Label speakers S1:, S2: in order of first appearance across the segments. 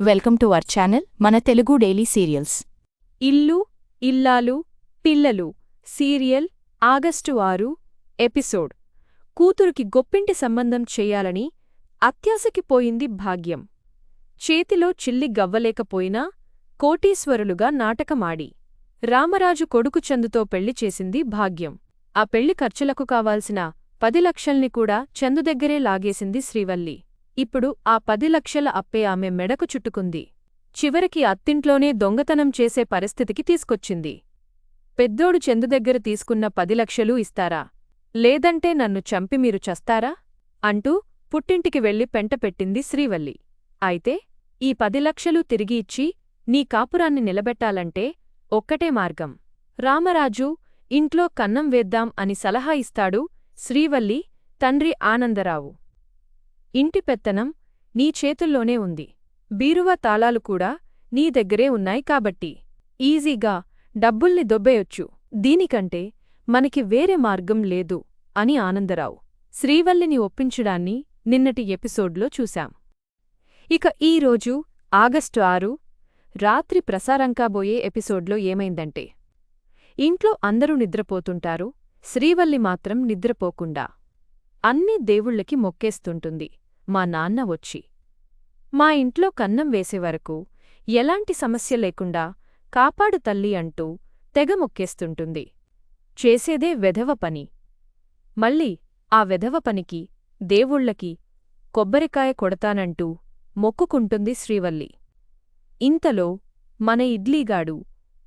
S1: Welcome to our channel మన Telugu daily serials.
S2: Illu Illalu Pillalu. Serial August ఆరు episode. కూతురికి గొప్పింటి సంబంధం చేయాలని అత్యాశకి పోయింది భాగ్యం. చేతిలో చిల్లి గవ్వలేకపోయినా కోటీశ్వరులుగా నాటకమాడి. రామరాజు కొడుకు చందుతో పెళ్ళి చేసింది భాగ్యం. ఆ పెళ్ళి ఖర్చులకు కావాల్సిన పది లక్షల్ని కూడా చందు దగ్గరే లాగేసింది శ్రీవల్లి. ఇప్పుడు ఆ పది లక్షల అప్పే ఆమె మెడకు చుట్టుకుంది. చివరికి అత్తింట్లోనే దొంగతనం చేసే పరిస్థితికి తీసుకొచ్చింది. పెద్దోడు చందు దగ్గర తీసుకున్న పది లక్షలూ ఇస్తారా? లేదంటే నన్ను చంపి మీరు చస్తారా? అంటూ పుట్టింటికి వెళ్ళి పెంటపెట్టింది శ్రీవల్లి. అయితే ఈ పది లక్షలు తిరిగి ఇచ్చి నీ కాపురాన్ని నిలబెట్టాలంటే ఒక్కటే మార్గం. రామరాజు ఇంట్లో కన్నం వేద్దాం అని సలహా ఇస్తాడు శ్రీవల్లి తండ్రి ఆనందరావు. ఇంటి పెత్తనం నీ చేతుల్లోనే ఉంది. బీరువా తాళాలు కూడా నీ దగ్గరే ఉన్నాయి కాబట్టి. ఈజీగా డబ్బుల్ని దొబ్బేయొచ్చు. దీనికంటే మనకి వేరే మార్గం లేదు అని ఆనందరావు శ్రీవల్లిని ఒప్పించడాన్ని నిన్నటి ఎపిసోడ్లో చూశాం. ఇక ఈరోజు ఆగస్టు ఆరు రాత్రి ప్రసారంకాబోయే ఎపిసోడ్లో ఏమైందంటే ఇంట్లో అందరూ నిద్రపోతుంటారు శ్రీవల్లి మాత్రం నిద్రపోకుండా అన్ని దేవుళ్ళకి మొక్కేస్తుంటుంది. మా నాన్న వచ్చి మా ఇంట్లో కన్నం వేసేవరకు ఎలాంటి సమస్య లేకుండా కాపాడు తల్లి అంటూ తెగ మొక్కేస్తుంటుంది. చేసేదే వెధవ పని. మళ్ళీ ఆ వెధవ పనికి దేవుళ్ళకి కొబ్బరికాయ కొడతానంటూ మొక్కుకుంటుంది శ్రీవల్లి. ఇంతలో మన ఇడ్లీగాడు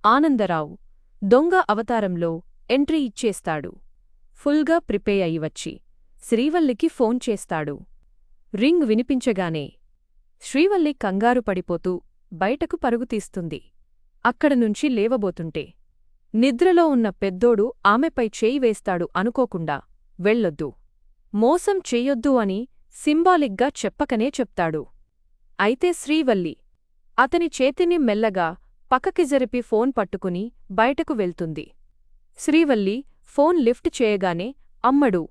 S2: ఆనందరావు దొంగ అవతారంలో ఎంట్రీ ఇచ్చేస్తాడు. ఫుల్గా ప్రిపే అయి వచ్చి శ్రీవల్లికి ఫోన్ చేస్తాడు. రింగ్ వినిపించగానే శ్రీవల్లి కంగారు పడిపోతూ బయటకు పరుగుతీస్తుంది అక్కడనుంచి లేవబోతుంటే నిద్రలో ఉన్న పెద్దోడు ఆమెపై చేయి వేస్తాడు అనుకోకుండా వెళ్ళొద్దు. మోసం చెయ్యొద్దు అని సింబాలిక్గా చెప్పకనే చెప్తాడు. అయితే శ్రీవల్లి అతని చేతిని మెల్లగా పక్కకి జరిపి ఫోన్ పట్టుకుని బయటకు వెళ్తుంది. శ్రీవల్లి ఫోన్ లిఫ్ట్ చేయగానే అమ్మడు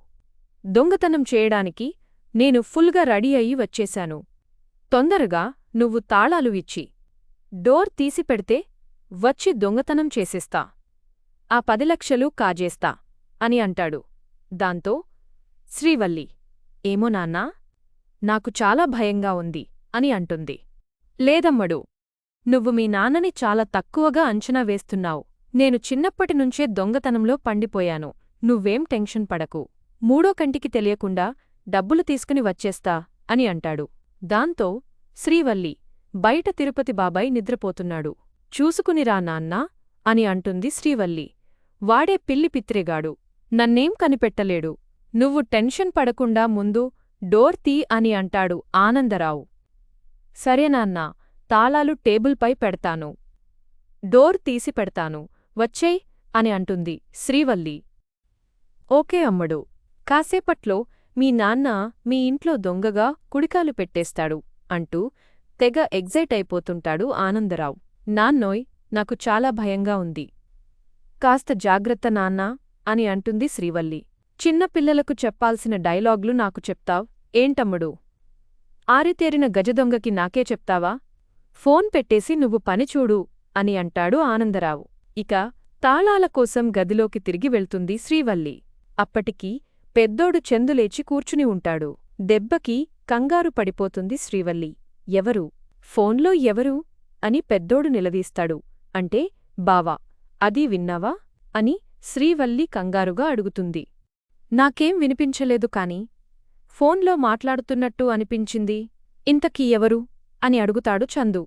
S2: దొంగతనం చేయడానికి నేను ఫుల్గా రెడీ అయ్యి వచ్చేశాను. తొందరగా నువ్వు తాళాలు ఇచ్చి డోర్ తీసిపెడితే వచ్చి దొంగతనం చేసేస్తా. ఆ పది లక్షలు కాజేస్తా అని అంటాడు. దాంతో శ్రీవల్లి ఏమో నాన్నా నాకు చాలా భయంగా ఉంది అని అంటుంది. లేదమ్మడు నువ్వు మీ నాన్నని చాలా తక్కువగా అంచనా వేస్తున్నావు. నేను చిన్నప్పటినుంచే దొంగతనంలో పండిపోయాను. నువ్వేం టెన్షన్ పడకు. మూడో కంటికి తెలియకుండా డబ్బులు తీసుకుని వచ్చేస్తా అని అంటాడు. దాంతో శ్రీవల్లి బయట తిరుపతి బాబాయ్ నిద్రపోతున్నాడు. చూసుకునిరా నాన్నా అని అంటుంది శ్రీవల్లి. వాడే పిల్లి పిత్రేగాడు. నన్నేం కనిపెట్టలేడు. నువ్వు టెన్షన్ పడకుండా ముందు డోర్ తీ అని అంటాడు ఆనందరావు. సరేనాన్నా తాళాలు టేబుల్పై పెడతాను. డోర్ తీసి పెడతాను. వచ్చేయ్ అని అంటుంది శ్రీవల్లి. ఓకే అమ్మడు. కాసేపట్లో మీ నాన్న మీ ఇంట్లో దొంగగా కుడికాలు పెట్టేస్తాడు అంటూ తెగ ఎగ్జైట్ అయిపోతుంటాడు ఆనందరావు. నాన్నోయ్ నాకు చాలా భయంగా ఉంది. కాస్త జాగ్రత్త నాన్నా అని అంటుంది శ్రీవల్లి. చిన్నపిల్లలకు చెప్పాల్సిన డైలాగ్లు నాకు చెప్తావ్? ఏంటమ్ముడు ఆరితేరిన గజదొంగకి నాకే చెప్తావా? ఫోన్ పెట్టేసి నువ్వు పనిచూడు అని అంటాడు ఆనందరావు. ఇక తాళాల కోసం గదిలోకి తిరిగి వెళ్తుంది శ్రీవల్లి. అప్పటికి పెద్దోడు చెందులేచి కూర్చుని ఉంటాడు. దెబ్బకి కంగారు పడిపోతుంది శ్రీవల్లి. ఎవరు? ఫోన్లో ఎవరు? అని పెద్దోడు నిలదీస్తాడు. అంటే బావా అది విన్నావా? అని శ్రీవల్లి కంగారుగా అడుగుతుంది. నాకేం వినిపించలేదు కాని ఫోన్లో మాట్లాడుతున్నట్టు అనిపించింది. ఇంతకీ ఎవరు? అని అడుగుతాడు చందు.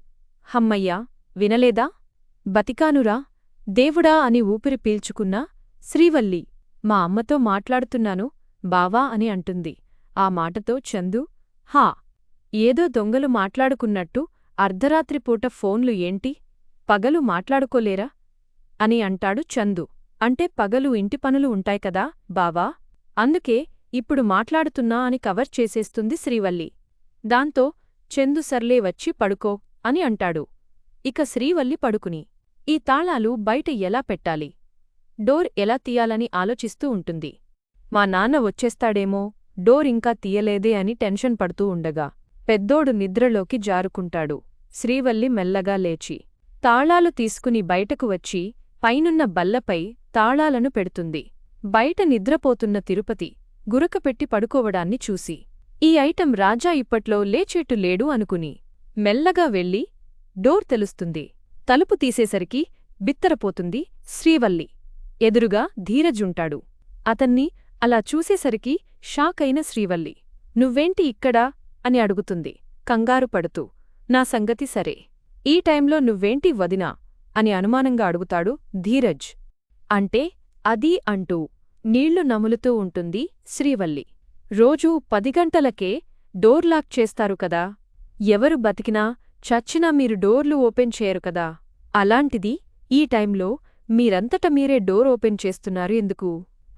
S2: హమ్మయ్యా వినలేదా? బతికానురా దేవుడా అని ఊపిరి పీల్చుకున్నా శ్రీవల్లి. మా అమ్మతో మాట్లాడుతున్నాను బావా అని అంటుంది. ఆ మాటతో చందు హా ఏదో దొంగలు మాట్లాడుకున్నట్టు అర్ధరాత్రిపూట ఫోన్లు ఏంటి? పగలు మాట్లాడుకోలేరా? అని అంటాడు చందు. అంటే పగలు ఇంటి పనులు ఉంటాయి కదా బావా? అందుకే ఇప్పుడు మాట్లాడుతున్నా అని కవర్ చేసేస్తుంది శ్రీవల్లి. దాంతో చందు సర్లే వచ్చి పడుకో అని అంటాడు. ఇక శ్రీవల్లి పడుకుని. ఈ తాళాలు బయట ఎలా పెట్టాలి? డోర్ ఎలా తీయాలని ఆలోచిస్తూ ఉంటుంది. మా నాన్న వచ్చేస్తాడేమో డోర్ ఇంకా తీయలేదే అని టెన్షన్ పడుతూ ఉండగా పెద్దోడు నిద్రలోకి జారుకుంటాడు. శ్రీవల్లి మెల్లగా లేచి తాళాలు తీసుకుని బయటకు వచ్చి పైనున్న బల్లపై తాళాలను పెడుతుంది. బయట నిద్రపోతున్న తిరుపతి గురకపెట్టి పడుకోవడాన్ని చూసి ఈ ఐటం రాజా ఇప్పట్లో లేచేట్టు లేడు అనుకుని మెల్లగా వెళ్ళి డోర్ తెలుస్తుంది. తలుపు తీసేసరికి బిత్తరపోతుంది శ్రీవల్లి. ఎదురుగా ధీరజుంటాడు. అతన్ని అలా చూసేసరికి షాకైన శ్రీవల్లి నువ్వేంటి ఇక్కడా అని అడుగుతుంది కంగారు పడుతూ. నా సంగతి సరే. ఈ టైంలో నువ్వేంటి వదినా అని అనుమానంగా అడుగుతాడు ధీరజ్. అంటే? అది అంటూ నీళ్ళు నములుతూ ఉంటుంది శ్రీవల్లి. రోజూ పది గంటలకే డోర్ లాక్ చేస్తారు కదా. ఎవరు బతికినా చచ్చినా మీరు డోర్లు ఓపెన్ చేయరు కదా. అలాంటిది ఈ టైంలో మీరంతట మీరే డోర్ ఓపెన్ చేస్తున్నారు ఎందుకు?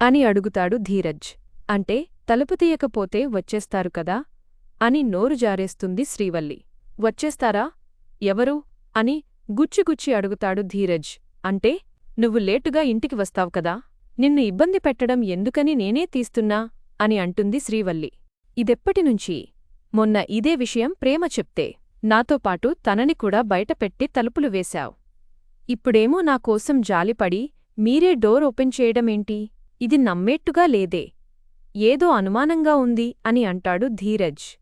S2: అని అడుగుతాడు ధీరజ్. అంటే తలుపు తీయకపోతే వచ్చేస్తారు కదా? అని నోరు జారేస్తుంది శ్రీవల్లి. వచ్చేస్తారా? ఎవరు? అని గుచ్చిగుచ్చి అడుగుతాడు ధీరజ్. అంటే నువ్వు లేటుగా ఇంటికి వస్తావు కదా? నిన్ను ఇబ్బంది పెట్టడం ఎందుకని నేనే తీస్తున్నా? అని అంటుంది శ్రీవల్లి. ఇదెప్పటినుంచి మొన్న ఇదే విషయం ప్రేమ చెప్తే నాతో పాటు తనని కూడా బయటపెట్టి తలుపులు వేశావు. ఇప్పుడేమో నాకోసం జాలిపడి మీరే డోర్ ఓపెన్ చేయడమేంటి? ఇది నమ్మేట్టుగా లేదే. ఏదో అనుమానంగా ఉంది అని అంటాడు ధీరజ్.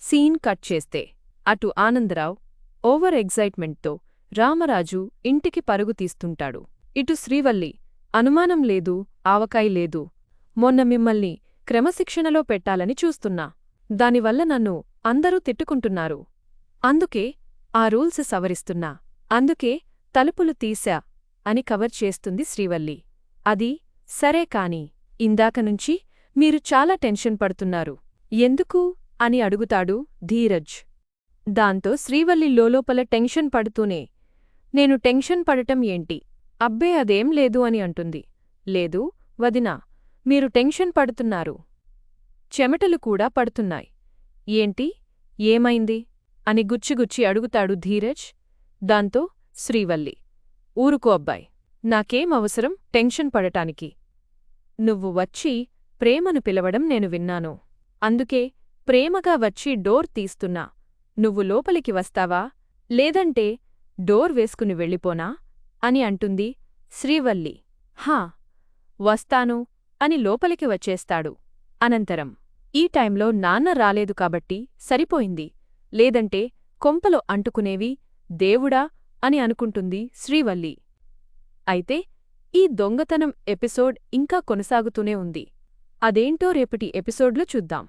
S2: సీన్ కట్ చేస్తే. అటు ఆనందరావు ఓవర్ ఎగ్జైట్మెంట్తో రామరాజు ఇంటికి పరుగు తీస్తుంటాడు. ఇటు శ్రీవల్లి అనుమానం లేదు ఆవకాయి లేదు. మొన్న మిమ్మల్ని క్రమశిక్షణలో పెట్టాలని చూస్తున్నా. దానివల్ల నన్ను అందరూ తిట్టుకుంటున్నారు. అందుకే ఆ రూల్స్ సవరిస్తున్నా. అందుకే తలుపులు తీశా అని కవర్ చేస్తుంది శ్రీవల్లి. అది సరే కాని ఇందాకనుంచి మీరు చాలా టెన్షన్ పడుతున్నారు. ఎందుకు? అని అడుగుతాడు ధీరజ్. దాంతో శ్రీవల్లి లోలోపల టెన్షన్ పడుతూనే నేను టెన్షన్ పడటం ఏంటి? అబ్బే అదేం లేదు అని అంటుంది. లేదు వదినా మీరు టెన్షన్ పడుతున్నారు. చెమటలు కూడా పడుతున్నాయి. ఏంటి? ఏమైంది? అని గుచ్చిగుచ్చి అడుగుతాడు ధీరజ్. దాంతో శ్రీవల్లి. ఊరుకో అబ్బాయ్ నాకేం అవసరం టెన్షన్ పడటానికి. నువ్వు వచ్చి ప్రేమను పిలవడం నేను విన్నాను. అందుకే ప్రేమగా వచ్చి డోర్ తీస్తున్నా. నువ్వు లోపలికి వస్తావా? లేదంటే డోర్ వేసుకుని వెళ్ళిపోనా? అని అంటుంది శ్రీవల్లి. హా వస్తాను అని లోపలికి వచ్చేస్తాడు. అనంతరం ఈ టైంలో నాన్న రాలేదు కాబట్టి సరిపోయింది. లేదంటే కొంపలో అంటుకునేవి దేవుడా అని అనుకుంటుంది శ్రీవల్లి. అయితే ఈ దొంగతనం ఎపిసోడ్ ఇంకా కొనసాగుతూనే ఉంది. అదేంటో రేపటి ఎపిసోడ్లో చూద్దాం.